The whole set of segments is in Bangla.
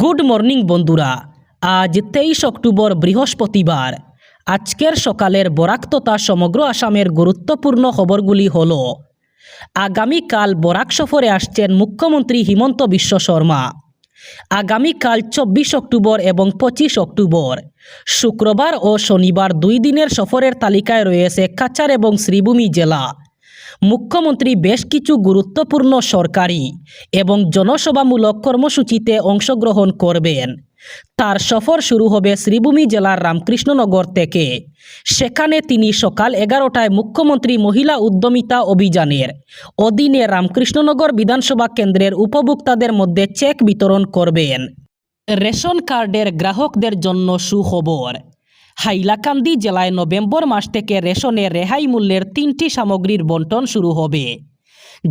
গুড মর্নিং বন্ধুরা। আজ তেইশ অক্টোবর বৃহস্পতিবার। আজকের সকালের বরাক তথা সমগ্র আসামের গুরুত্বপূর্ণ খবরগুলি হল, আগামীকাল বরাক সফরে আসছেন মুখ্যমন্ত্রী হিমন্ত বিশ্ব শর্মা। আগামীকাল চব্বিশ অক্টোবর এবং পঁচিশ অক্টোবর। শুক্রবার ও শনিবার দুই দিনের সফরের তালিকায় রয়েছে কাছাড় এবং শ্রীভূমি জেলা। মুখ্যমন্ত্রী বেশ কিছু গুরুত্বপূর্ণ সরকারি এবং জনসভামূলক কর্মসূচিতে অংশগ্রহণ করবেন। তার সফর শুরু হবে শ্রীভূমি জেলার রামকৃষ্ণনগর থেকে। সেখানে তিনি সকাল এগারোটায় মুখ্যমন্ত্রী মহিলা উদ্যমিতা অভিযানের অধীনে রামকৃষ্ণনগর বিধানসভা কেন্দ্রের উপভোক্তাদের মধ্যে চেক বিতরণ করবেন। রেশন কার্ডের গ্রাহকদের জন্য সুখবর। হাইলাকান্দি জেলায় নভেম্বর মাস থেকে রেশনের রেহাই মূল্যের তিনটি সামগ্রীর বন্টন শুরু হবে।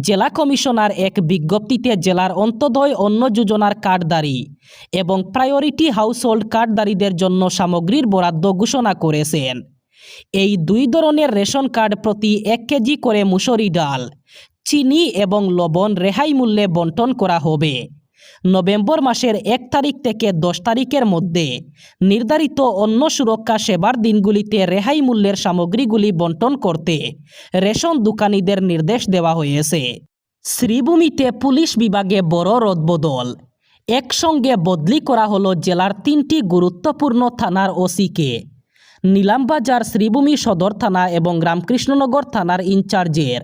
জেলা কমিশনার এক বিজ্ঞপ্তিতে জেলার অন্তদয় অন্ন যোজনার কার্ডদারি এবং প্রায়োরিটি হাউসহোল্ড কার্ডদারিদের জন্য সামগ্রীর বরাদ্দ ঘোষণা করেছেন। এই দুই ধরনের রেশন কার্ড প্রতি এক কেজি করে মুসুরি ডাল, চিনি এবং লবণ রেহাই মূল্যে বন্টন করা হবে। নভেম্বর মাসের এক তারিখ থেকে দশ তারিখের মধ্যে নির্ধারিত অন্য সুরক্ষা সেবার দিনগুলিতে রেহাই মূল্যের সামগ্রীগুলি বন্টন করতে রেশন দোকানিদের নির্দেশ দেওয়া হয়েছে। শ্রীভূমিতে পুলিশ বিভাগে বড় রদবদল। একসঙ্গে বদলি করা হলো জেলার তিনটি গুরুত্বপূর্ণ থানার ওসিকে। নীলামবাজার শ্রীভূমি সদর থানা এবং রামকৃষ্ণনগর থানার ইনচার্জের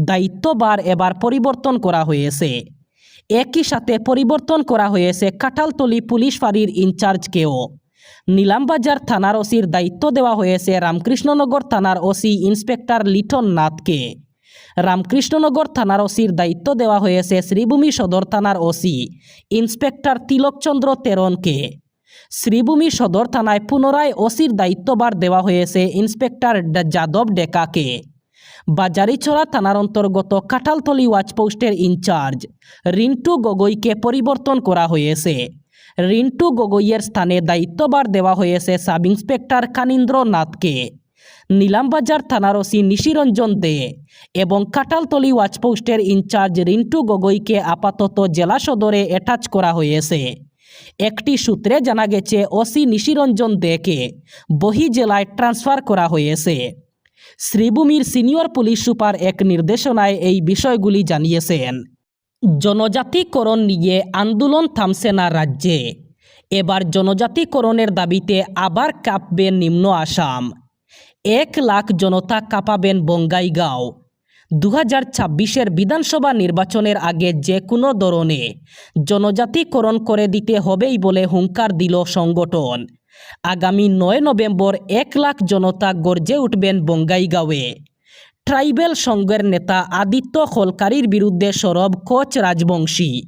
দায়িত্বভার এবার পরিবর্তন করা হয়েছে। একই সাথে পরিবর্তন করা হয়েছে কাঁঠালতলি পুলিশ ফাঁড়ির ইনচার্জকেও। নীলামবাজার থানার ওসির দায়িত্ব দেওয়া হয়েছে রামকৃষ্ণনগর থানার ওসি ইন্সপেক্টর লিটন নাথকে। রামকৃষ্ণনগর থানার ওসির দায়িত্ব দেওয়া হয়েছে শ্রীভূমি সদর থানার ওসি ইন্সপেক্টর তিলকচন্দ্র তেরনকে। শ্রীভূমি সদর থানায় পুনরায় ওসির দায়িত্বভার দেওয়া হয়েছে ইন্সপেক্টর যাদব ডেকাকে। বাজারিছড়া থানার অন্তর্গত কাঁঠালতলি ওয়াচপোস্টের ইনচার্জ রিন্টু গগৈকে পরিবর্তন করা হয়েছে। রিন্টু গগৈয়ের স্থানে দায়িত্বভার দেওয়া হয়েছে সাব ইন্সপেক্টর কানীন্দ্র নাথকে নীলামবাজার থানার ওসি নিশিরঞ্জন দে এবং কাঁঠালতলি ওয়াচপোস্টের ইনচার্জ রিন্টু গগৈকে আপাতত জেলা সদরে অ্যাটাচ করা হয়েছে। একটি সূত্রে জানা গেছে, ওসি নিশিরঞ্জন দেকে বহি জেলায় ট্রান্সফার করা হয়েছে। শ্রীভূমির সিনিয়র পুলিশ সুপার এক নির্দেশনায় এই বিষয়গুলি জানিয়েছেন। জনজাতিকরণ নিয়ে আন্দোলন থামছে না রাজ্যে। এবার জনজাতিকরণের দাবিতে আবার কাঁপবে নিম্ন আসাম। এক লাখ জনতা কাঁপাবেন বঙ্গাইগাঁও। দু হাজার ছাব্বিশের বিধানসভা নির্বাচনের আগে যে কোনো ধরনে জনজাতিকরণ করে দিতে হবেই বলে হুঙ্কার দিল সংগঠন। আগামী নয় নভেম্বর এক লাখ জনতা গর্জে উঠবেন বঙ্গাইগাঁওয়ে। ট্রাইবেল সংঘের নেতা আদিত্য খলকারির বিরুদ্ধে সরব কোচ রাজবংশী।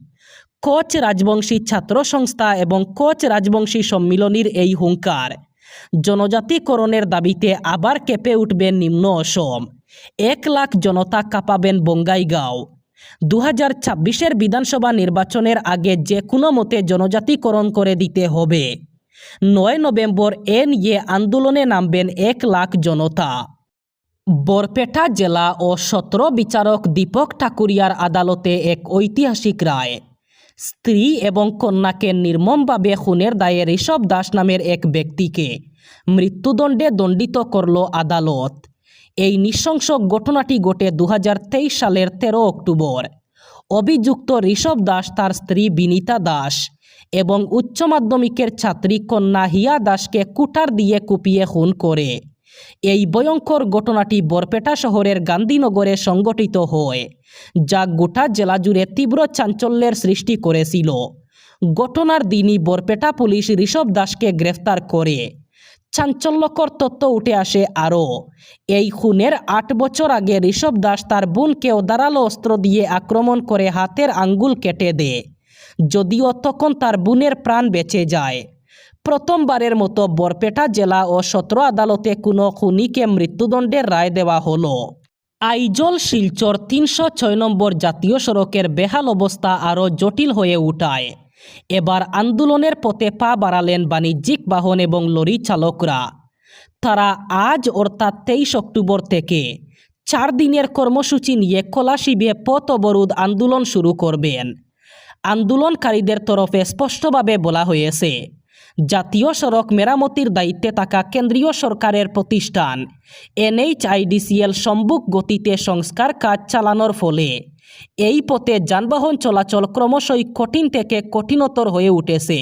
কোচ রাজবংশী ছাত্র সংস্থা এবং কোচ রাজবংশী সম্মিলনীর এই হুঙ্কার। জনজাতিকরণের দাবিতে আবার কেঁপে উঠবে নিম্ন অসম। এক লাখ জনতা কাঁপাবেন বঙ্গাইগাঁও। দু হাজার বিধানসভা নির্বাচনের আগে যে কোনো মতে জনজাতিকরণ করে দিতে হবে। নয় নভেম্বর এ আন্দোলনে নামবেন এক লাখ জনতা। বরপেটা জেলা ও সতেরো বিচারক দীপক ঠাকুরিয়ার আদালতে এক ঐতিহাসিক রায়। স্ত্রী এবং কন্যাকে নির্মমভাবে খুনের দায়ে ঋষভ দাস নামের এক ব্যক্তিকে মৃত্যুদণ্ডে দণ্ডিত করল আদালত। এই নৃশংস ঘটনাটি ঘটে দু হাজার তেইশ সালের তেরো অক্টোবর। অভিযুক্ত ঋষভ দাস তার স্ত্রী বিনীতা দাস এবং উচ্চ মাধ্যমিকের ছাত্রী কন্যা হিয়া দাসকে কুঠার দিয়ে কুপিয়ে খুন করে। এই ভয়ঙ্কর ঘটনাটি বরপেটা শহরের গান্ধীনগরে সংগঠিত হয়, যা গোটা জেলা জুড়ে তীব্র চাঞ্চল্যের সৃষ্টি করেছিল। ঘটনার দিনই বরপেটা পুলিশ ঋষভ দাসকে গ্রেফতার করে। চাঞ্চল্যকর তথ্য উঠে আসে আরও। এই খুনের আট বছর আগে ঋষভ দাস তার বোনকেও ধারালো অস্ত্র দিয়ে আক্রমণ করে হাতের আঙ্গুল কেটে দেয়। যদিও তখন তার বোনের প্রাণ বেঁচে যায়। প্রথমবারের মতো বরপেটা জেলা ও সত্র আদালতে কোনো খুনিকে মৃত্যুদণ্ডের রায় দেওয়া হলো। আইজল শিলচর তিনশো ছয় নম্বর জাতীয় সড়কের বেহাল অবস্থা আরও জটিল হয়ে উঠায়। এবার আন্দোলনের পথে পা বাড়ালেন বাণিজ্যিক বাহন এবং লরি চালকরা। তারা আজ অর্থাৎ তেইশ অক্টোবর থেকে চার দিনের কর্মসূচি নিয়ে কলাশিবে পথ অবরোধ আন্দোলন শুরু করবেন। আন্দোলনকারীদের তরফে স্পষ্টভাবে বলা হয়েছে, জাতীয় সড়ক মেরামতির দায়িত্বে থাকা কেন্দ্রীয় সরকারের প্রতিষ্ঠান এনএইচআইডিসিএল সম্মুখ গতিতে সংস্কার কাজ চালানোর ফলে এই পথে যানবাহন চলাচল ক্রমশই কঠিন থেকে কঠিনতর হয়ে উঠেছে।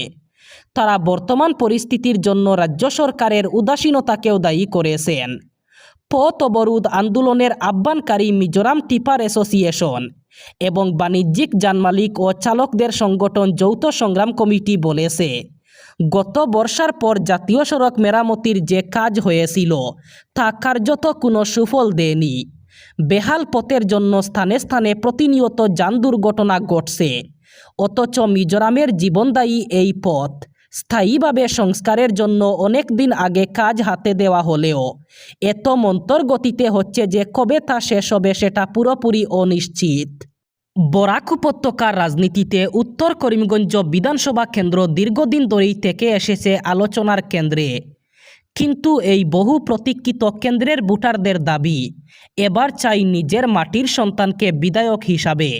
তারা বর্তমান পরিস্থিতির জন্য রাজ্য সরকারের উদাসীনতাকেও দায়ী করেছেন। পথ অবরোধ আন্দোলনের আহ্বানকারী মিজোরাম টিপার অ্যাসোসিয়েশন এবং বাণিজ্যিক যানমালিক ও চালকদের সংগঠন যৌথ সংগ্রাম কমিটি বলেছে, গত বর্ষার পর জাতীয় সড়ক মেরামতির যে কাজ হয়েছিল, তা কার্যত কোনো সুফল দেয়নি। বেহাল পথের জন্য স্থানে স্থানে প্রতিনিয়ত যান দুর্ঘটনা ঘটছে। অথচ মিজোরামের জীবনদায়ী এই পথ স্থায়ীভাবে সংস্কারের জন্য অনেক দিন আগে কাজ হাতে দেওয়া হলেও এত মন্তর গতিতে হচ্ছে যে কবে তা শেষ হবে সেটা পুরোপুরি অনিশ্চিত। বরাক উপত্যকার রাজনীতিতে উত্তর করিমগঞ্জ বিধানসভা কেন্দ্র দীর্ঘদিন ধরেই থেকে এসেছে আলোচনার কেন্দ্রে। কিন্তু এই বহু প্রতীক্ষিত কেন্দ্রের ভোটারদের দাবি, এবার চাই নিজের মাটির সন্তানকে বিধায়ক হিসাবে।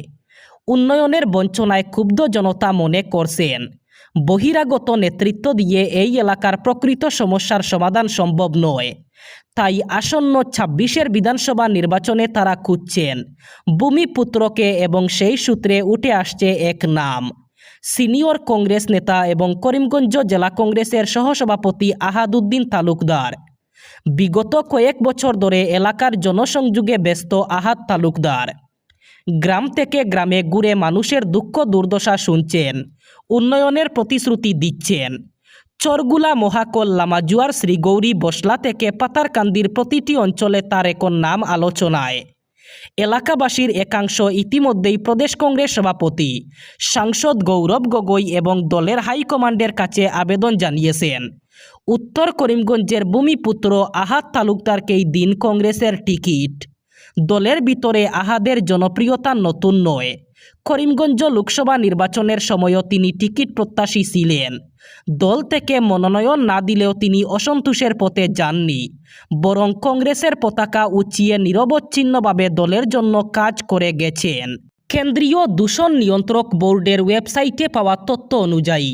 উন্নয়নের বঞ্চনায় ক্ষুব্ধ জনতা মনে করছেন, বহিরাগত নেতৃত্ব দিয়ে এই এলাকার প্রকৃত সমস্যার সমাধান সম্ভব নয়। তাই আসন্ন ছাব্বিশের বিধানসভা নির্বাচনে তারা খুঁজছেন, ভূমিপুত্রকে এবং সেই সূত্রে উঠে আসছে এক নাম। সিনিয়র কংগ্রেস নেতা এবং করিমগঞ্জ জেলা কংগ্রেসের সহসভাপতি আহাদুদ্দিন তালুকদার। বিগত কয়েক বছর ধরে এলাকার জনসংযোগে ব্যস্ত আহাদ তালুকদার। গ্রাম থেকে গ্রামে ঘুরে মানুষের দুঃখ দুর্দশা শুনছেন, উন্নয়নের প্রতিশ্রুতি দিচ্ছেন। চরগুলা মহাকল লামাজুয়ার শ্রীগৌরী বসলা থেকে পাতারকান্দির প্রতিটি অঞ্চলে তার এখন নাম আলোচনায়। এলাকাবাসীর একাংশ ইতিমধ্যেই প্রদেশ কংগ্রেস সভাপতি। সাংসদ গৌরব গগৈ এবং দলের হাইকমান্ডের কাছে আবেদন জানিয়েছেন। উত্তর করিমগঞ্জের ভূমিপুত্র আহাদ তালুকদারকেই দিন কংগ্রেসের টিকিট। দলের ভিতরে আহাদের জনপ্রিয়তা নতুন নয়। করিমগঞ্জ লোকসভা নির্বাচনের সময়ও তিনি টিকিট প্রত্যাশী ছিলেন। দল থেকে মনোনয়ন না দিলেও তিনি অসন্তোষের পথে যাননি। বরং কংগ্রেসের পতাকা উঁচিয়ে নিরবচ্ছিন্নভাবে দলের জন্য কাজ করে গেছেন। কেন্দ্রীয় দূষণ নিয়ন্ত্রক বোর্ডের ওয়েবসাইটে পাওয়া তথ্য অনুযায়ী,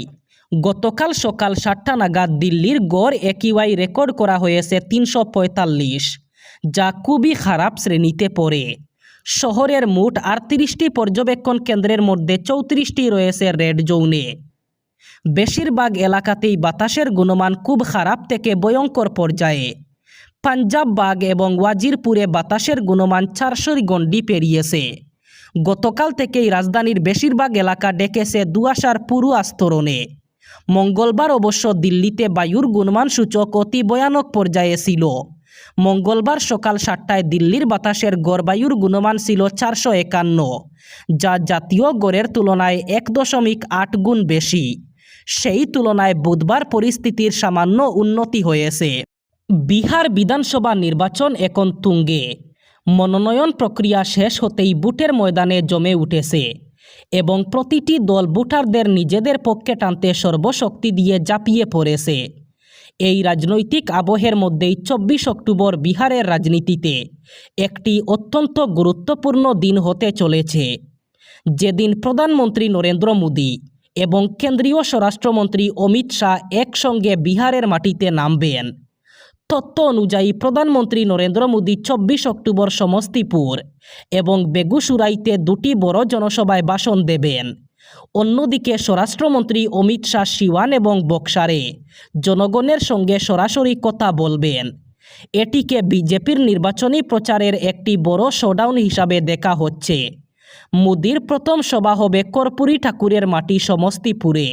গতকাল সকাল সাতটা নাগাদ দিল্লির গড় একিওয়াই রেকর্ড করা হয়েছে তিনশো পঁয়তাল্লিশ, যা খুবই খারাপ শ্রেণীতে পড়ে। শহরের মোট আটত্রিশটি পর্যবেক্ষণ কেন্দ্রের মধ্যে চৌত্রিশটি রয়েছে রেড জোনে। বেশিরভাগ এলাকাতেই বাতাসের গুণমান খুব খারাপ থেকে ভয়ঙ্কর পর্যায়ে। পাঞ্জাব বাগ এবং ওয়াজিরপুরে বাতাসের গুণমান চারশোর গণ্ডি পেরিয়েছে। গতকাল থেকেই রাজধানীর বেশিরভাগ এলাকা ডেকেছে দুয়াশার পুরু আস্তরণে। মঙ্গলবার অবশ্য দিল্লিতে বায়ুর গুণমান সূচক অতি ভয়ানক পর্যায়ে ছিল। মঙ্গলবার সকাল সাতটায় দিল্লির বাতাসের গড়বায়ুর গুণমান ছিল চারশো একান্ন, যা জাতীয় গড়ের তুলনায় এক দশমিক আট গুণ বেশি। সেই তুলনায় বুধবার পরিস্থিতির সামান্য উন্নতি হয়েছে। বিহার বিধানসভা নির্বাচন এখন তুঙ্গে। মনোনয়ন প্রক্রিয়া শেষ হতেই বুটের ময়দানে জমে উঠেছে এবং প্রতিটি দল ভোটারদের নিজেদের পক্ষে টানতে সর্বশক্তি দিয়ে জাপিয়ে পড়েছে। এই রাজনৈতিক আবহের মধ্যেই চব্বিশ অক্টোবর বিহারের রাজনীতিতে একটি অত্যন্ত গুরুত্বপূর্ণ দিন হতে চলেছে। যেদিন প্রধানমন্ত্রী নরেন্দ্র মোদী এবং কেন্দ্রীয় স্বরাষ্ট্রমন্ত্রী অমিত শাহ একসঙ্গে বিহারের মাটিতে নামবেন। তথ্য অনুযায়ী প্রধানমন্ত্রী নরেন্দ্র মোদী চব্বিশ অক্টোবর সমস্তিপুর এবং বেগুসুরাইতে দুটি বড় জনসভায় ভাষণ দেবেন। অন্যদিকে স্বরাষ্ট্রমন্ত্রী অমিত শাহ সিওয়ান এবং বক্সারে জনগণের সঙ্গে সরাসরি কথা বলবেন। এটিকে বিজেপির নির্বাচনী প্রচারের একটি বড় শোডাউন হিসাবে দেখা হচ্ছে। মোদির প্রথম সভা হবে কর্পূরী ঠাকুরের মাটি সমস্তিপুরে,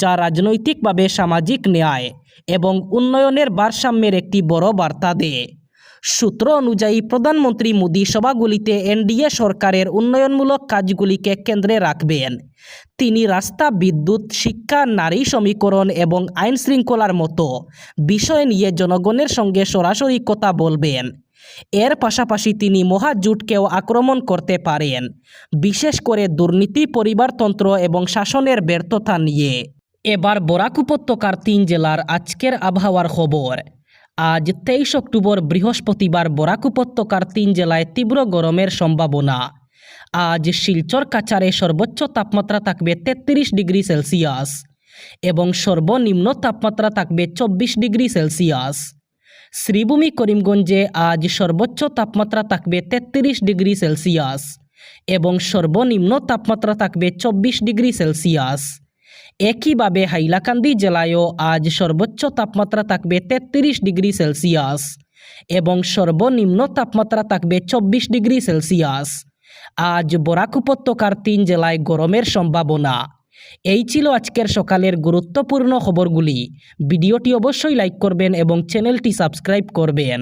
যা রাজনৈতিকভাবে সামাজিক ন্যায় এবং উন্নয়নের ভারসাম্যের একটি বড় বার্তা দেয়। সূত্র অনুযায়ী প্রধানমন্ত্রী মোদী সভাগুলিতে এনডিএ সরকারের উন্নয়নমূলক কাজগুলিকে কেন্দ্রে রাখবেন। তিনি রাস্তা, বিদ্যুৎ, শিক্ষা, নারী সমীকরণ এবং আইন শৃঙ্খলার মতো বিষয় নিয়ে জনগণের সঙ্গে সরাসরি কথা বলবেন। এর পাশাপাশি তিনি মহাজুটকেও আক্রমণ করতে পারেন, বিশেষ করে দুর্নীতি, পরিবারতন্ত্র এবং শাসনের ব্যর্থতা নিয়ে। এবার বরাক উপত্যকার তিন জেলার আজকের আবহাওয়ার খবর। আজ তেইশ অক্টোবর বৃহস্পতিবার বরাক উপত্যকার তিন জেলায় তীব্র গরমের সম্ভাবনা। আজ শিলচর কাচারে সর্বোচ্চ তাপমাত্রা থাকবে তেত্রিশ ডিগ্রি সেলসিয়াস এবং সর্বনিম্ন তাপমাত্রা থাকবে চব্বিশ ডিগ্রি সেলসিয়াস। শ্রীভূমি করিমগঞ্জে আজ সর্বোচ্চ তাপমাত্রা থাকবে তেত্রিশ ডিগ্রি সেলসিয়াস এবং সর্বনিম্ন তাপমাত্রা থাকবে চব্বিশ ডিগ্রি সেলসিয়াস। একইভাবে হাইলাকান্দি জেলায়ও আজ সর্বোচ্চ তাপমাত্রা থাকবে তেত্রিশ ডিগ্রি সেলসিয়াস এবং সর্বনিম্ন তাপমাত্রা থাকবে চব্বিশ ডিগ্রি সেলসিয়াস। আজ বরাক উপত্যকার তিন জেলায় গরমের সম্ভাবনা। এই ছিল আজকের সকালের গুরুত্বপূর্ণ খবরগুলি। ভিডিওটি অবশ্যই লাইক করবেন এবং চ্যানেলটি সাবস্ক্রাইব করবেন।